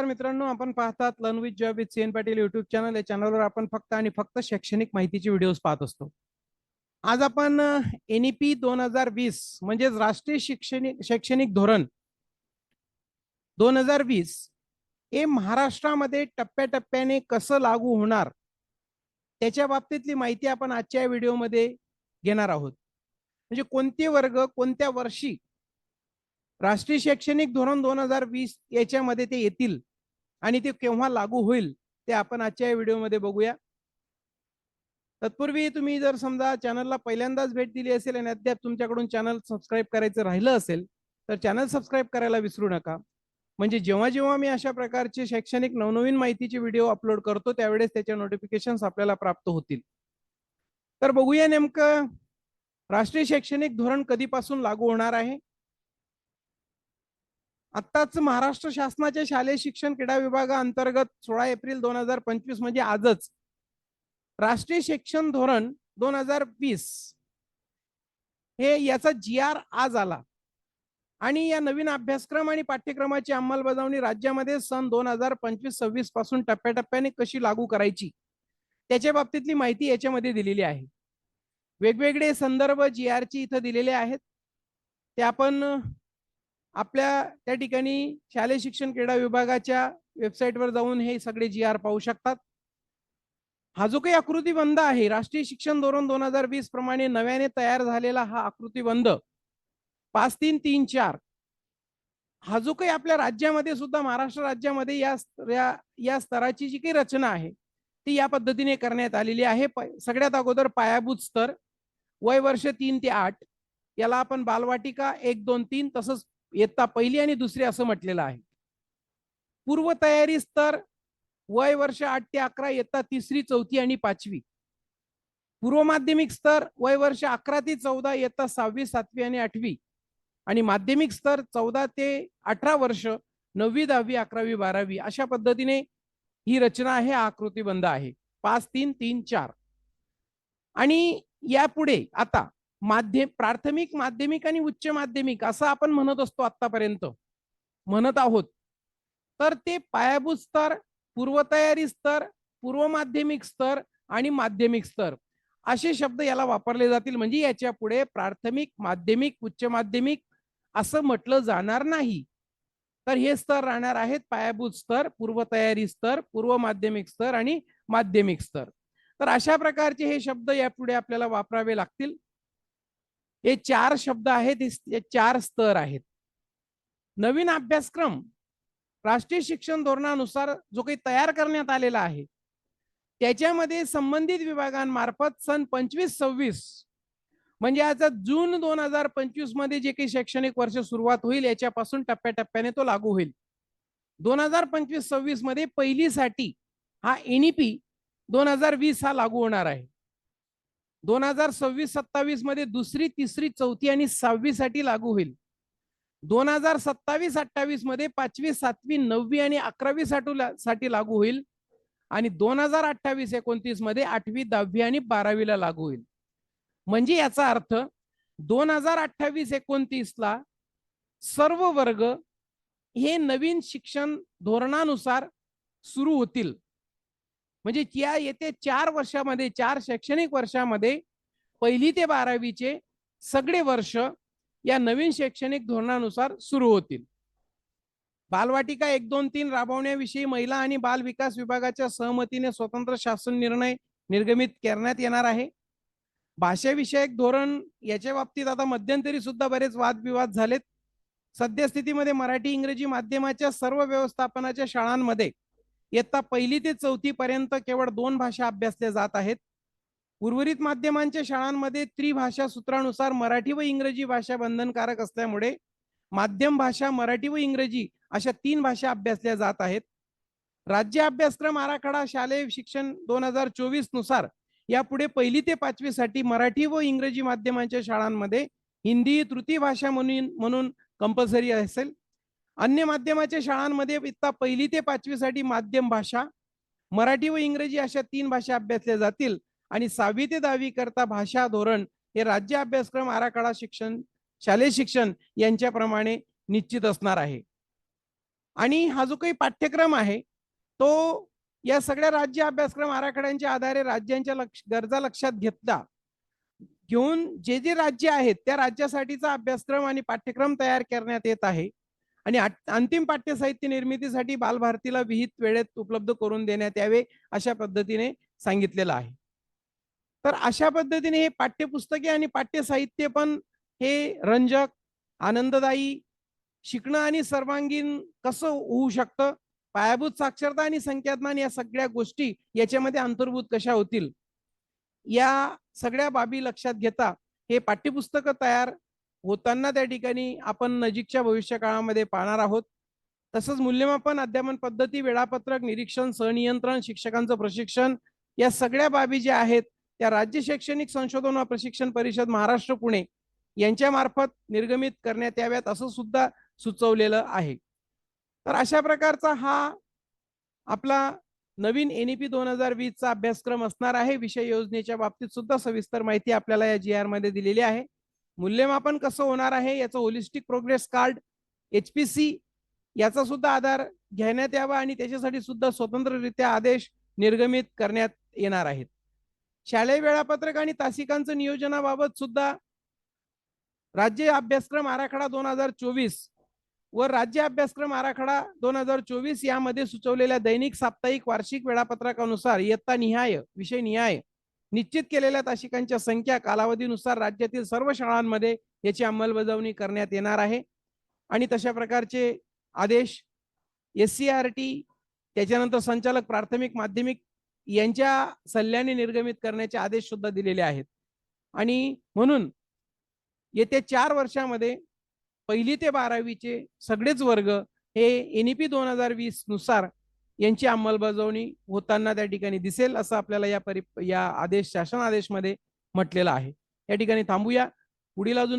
नमस्कार मित्रांनो आपण पाहतात learn with job with C N Patil YouTube channel या चॅनलवर आपण फक्त आणि फक्त शैक्षणिक माहितीचे व्हिडिओज पाहत असतो. आज आपण एन ई पी दोन हजार वीस म्हणजेच राष्ट्रीय शिक्षणिक शैक्षणिक धोरण दोन हजार वीस हे महाराष्ट्रामध्ये टप्प्याटप्प्याने कसं लागू होणार त्याच्या बाबतीतली माहिती आपण आजच्या व्हिडिओमध्ये घेणार आहोत. म्हणजे कोणते वर्ग कोणत्या वर्षी राष्ट्रीय शैक्षणिक धोरण दोन हजार वीस याच्यामध्ये ते येतील? आणि ते केव्हा लागू होईल ते आपण आजच्या या व्हिडिओमध्ये बघूया. तत्पूर्वी तुम्ही जर समजा चॅनलला पहिल्यांदाच भेट दिली असेल आणि अद्याप तुमच्याकडून चॅनल सबस्क्राईब करायचं राहिलं असेल तर चॅनल सबस्क्राईब करायला विसरू नका. म्हणजे जेव्हा जेव्हा मी अशा प्रकारचे शैक्षणिक नवनवीन माहितीचे व्हिडिओ अपलोड करतो त्यावेळेस त्याच्या नोटिफिकेशन आपल्याला प्राप्त होतील. तर बघूया नेमकं राष्ट्रीय शैक्षणिक धोरण कधीपासून लागू होणार आहे? आत्ताच महाराष्ट्र शासनाच्या शालेय शिक्षण क्रीडा विभागाअंतर्गत सोळा एप्रिल दोन हजार पंचवीस म्हणजे आजच राष्ट्रीय शिक्षण धोरण दोन हजार वीस हे याचा जी आर आज आला. आणि या नवीन अभ्यासक्रम आणि पाठ्यक्रमाची अंमलबजावणी राज्यामध्ये सन दोन हजार पंचवीस सव्वीसपासून टप्प्याटप्प्याने कशी लागू करायची त्याच्या बाबतीतली माहिती याच्यामध्ये दिलेली आहे. वेगवेगळे संदर्भ जी आरची इथं दिलेले आहेत. ते आपण आपल्या त्या ठिकाणी शालेय शिक्षण क्रीडा विभागाच्या वेबसाईटवर जाऊन हे सगळे जी आर पाहू शकतात. हा जो काही आकृतीबंध आहे राष्ट्रीय शिक्षण धोरण दोन हजार वीस प्रमाणे नव्याने तयार झालेला हा आकृतीबंध पाच तीन तीन चार हा जो काही आपल्या राज्यामध्ये सुद्धा महाराष्ट्र राज्यामध्ये या या, या स्तराची जी काही रचना आहे ती या पद्धतीने करण्यात आलेली आहे. सगळ्यात अगोदर पायाभूत स्तर वय वर्ष तीन ते आठ याला आपण बालवाटिका एक दोन तीन तसंच इयत्ता पहिली आणि दुसरी असं म्हटलेलं आहे. पूर्वतयारी स्तर वय वर्ष आठ ते अकरा इयत्ता तिसरी चौथी आणि पाचवी. पूर्व माध्यमिक स्तर वय वर्ष अकरा ते चौदा इयत्ता सहावी सातवी आणि आठवी. आणि माध्यमिक स्तर चौदा ते अठरा वर्ष नववी दहावी अकरावी बारावी अशा पद्धतीने ही रचना आहे आकृतीबंध आहे. पाच तीन तीन चार. आणि यापुढे आता माध्यम प्राथमिक माध्यमिक आणि उच्च माध्यमिक असं आपण म्हणत असतो आतापर्यंत म्हणत आहोत. तर ते पायाभूत स्तर पूर्वतयारी स्तर पूर्व माध्यमिक स्तर आणि माध्यमिक स्तर असे शब्द याला वापरले जातील. म्हणजे याच्यापुढे प्राथमिक माध्यमिक उच्च माध्यमिक असं म्हटलं जाणार नाही. तर हे स्तर राहणार आहेत पायाभूत स्तर पूर्वतयारी स्तर पूर्व माध्यमिक स्तर आणि माध्यमिक स्तर. तर अशा प्रकारचे हे शब्द यापुढे आपल्याला वापरावे लागतील. हे चार शब्द आहेत हे चार स्तर आहेत. नवीन अभ्यासक्रम राष्ट्रीय शिक्षण धोरणानुसार जो काही तयार करण्यात आलेला आहे त्याच्यामध्ये संबंधित विभागांमार्फत सन पंचवीस सव्वीस म्हणजे आता जून दोन हजार पंचवीसमध्ये जे काही शैक्षणिक वर्ष सुरुवात होईल याच्यापासून टप्प्याटप्प्याने तो लागू होईल. दोन हजार पंचवीस सव्वीसमध्ये पहिलीसाठी हा एनईपी दोन हजार वीस हा लागू होणार आहे. दोन हजार सव्वीस सत्तावीसमध्ये दुसरी तिसरी चौथी आणि सहावी साठी लागू होईल. दोन हजार सत्तावीस अठ्ठावीसमध्ये पाचवी सातवी नववी आणि अकरावी साठी लागू होईल. आणि दोन हजार अठ्ठावीस एकोणतीसमध्ये आठवी दहावी आणि बारावीला लागू होईल. म्हणजे याचा अर्थ दोन हजार अठ्ठावीस एकोणतीस ला सर्व वर्ग हे नवीन शिक्षण धोरणानुसार सुरू होतील. म्हणजे या येते चार वर्षामध्ये चार शैक्षणिक वर्षामध्ये पहिली ते बारावीचे सगळे वर्ष या नवीन शैक्षणिक धोरणानुसार सुरू होतील. बालवाटिका एक दोन तीन राबवण्याविषयी महिला आणि बाल विकास विभागाच्या सहमतीने स्वतंत्र शासन निर्णय निर्गमित करण्यात येणार आहे. भाषाविषयक धोरण याच्या बाबतीत आता मध्यंतरी सुद्धा बरेच वादविवाद झालेत. सद्यस्थितीमध्ये मराठी इंग्रजी माध्यमाच्या सर्व व्यवस्थापनाच्या शाळांमध्ये इयत्ता पहिली ते चौथी पर्यंत केवळ दोन भाषा अभ्यासल्या जात आहेत. उर्वरित माध्यमांच्या शाळांमध्ये त्रिभाषा सूत्रानुसार मराठी व इंग्रजी भाषा बंधनकारक असल्यामुळे माध्यम भाषा मराठी व इंग्रजी अशा तीन भाषा अभ्यासल्या जात आहेत. राज्य अभ्यासक्रम आराखडा शालेय शिक्षण दोन हजार चोवीसनुसार यापुढे पहिली ते पाचवी साठी मराठी व इंग्रजी माध्यमांच्या शाळांमध्ये हिंदी तृतीय भाषा म्हणून म्हणून कंपल्सरी असेल. अन्य माध्यमाच्या शाळांमध्ये इत्ता पहिली ते पाचवीसाठी माध्यम भाषा मराठी व इंग्रजी अशा तीन भाषा अभ्यासल्या जातील आणि सहावी ते दहावी करता भाषा धोरण हे राज्य अभ्यासक्रम आराखडा शिक्षण शालेय शिक्षण यांच्याप्रमाणे निश्चित असणार आहे. आणि हा जो काही पाठ्यक्रम आहे तो या सगळ्या राज्य अभ्यासक्रम आराखड्यांच्या आधारे राज्यांच्या लक्ष गरजा लक्षात घेतला. घेऊन जे जे राज्य आहेत त्या राज्यासाठीचा अभ्यासक्रम आणि पाठ्यक्रम तयार करण्यात येत आहे. आणि अंतिम पाठ्यसाहित्य निर्मितीसाठी बालभारतीला विहित वेळेत उपलब्ध करून देण्यात यावे अशा पद्धतीने सांगितलेलं आहे. तर अशा पद्धतीने हे पाठ्यपुस्तके आणि पाठ्यसाहित्य पण हे रंजक आनंददायी शिकणं आणि सर्वांगीण कसं होऊ शकतं पायाभूत साक्षरता आणि संख्याज्ञान या सगळ्या गोष्टी याच्यामध्ये अंतर्भूत कशा होतील या सगळ्या बाबी लक्षात घेता हे पाठ्यपुस्तकं तयार होताना त्या ठिकाणी आपण नजीकच्या भविष्य काळामध्ये पाहणार आहोत. तसंच मूल्यमापन अध्यापन पद्धती वेळापत्रक निरीक्षण सहनियंत्रण शिक्षकांचं प्रशिक्षण या सगळ्या बाबी ज्या आहेत त्या राज्य शैक्षणिक संशोधन व प्रशिक्षण परिषद महाराष्ट्र पुणे यांच्या मार्फत निर्गमित करण्यात याव्यात असं सुद्धा सुचवलेलं आहे. तर अशा प्रकारचा हा आपला नवीन एनईपी दोन हजार वीस चा अभ्यासक्रम असणार आहे. विषय योजनेच्या बाबतीत सुद्धा सविस्तर माहिती आपल्याला या जी आरमध्ये दिलेली आहे. मूल्यमापन कसं होणार आहे याचं holistic progress card H P C याचा सुद्धा आधार घेण्यात यावा आणि त्याच्यासाठी सुद्धा स्वतंत्ररित्या आदेश निर्गमित करण्यात येणार आहेत. शालेय वेळापत्रक आणि तासिकांचं नियोजनाबाबत सुद्धा राज्य अभ्यासक्रम आराखडा दोन हजार चोवीस व राज्य अभ्यासक्रम आराखडा दोन हजार चोवीस यामध्ये सुचवलेल्या दैनिक साप्ताहिक वार्षिक वेळापत्रकानुसार इयत्ता निहाय विषय निहाय निश्चित केलेल्या तासिकांच्या संख्या कालावधीनुसार राज्यातील सर्व शाळांमध्ये याची अंमलबजावणी करण्यात येणार आहे. आणि तशा प्रकारचे आदेश एस सी आर टी त्याच्यानंतर संचालक प्राथमिक माध्यमिक यांच्या सल्ल्याने निर्गमित करण्याचे आदेश सुद्धा दिलेले आहेत. आणि म्हणून येत्या चार वर्षामध्ये पहिली ते बारावीचे सगळेच वर्ग हे एन ई पी दोन हजार वीसनुसार यांची अंमलबजावणी होताना त्या ठिकाणी दिसेल असं आपल्याला या परि या आदेश शासन आदेशमध्ये म्हटलेलं आहे. या ठिकाणी थांबूया. पुढील अजून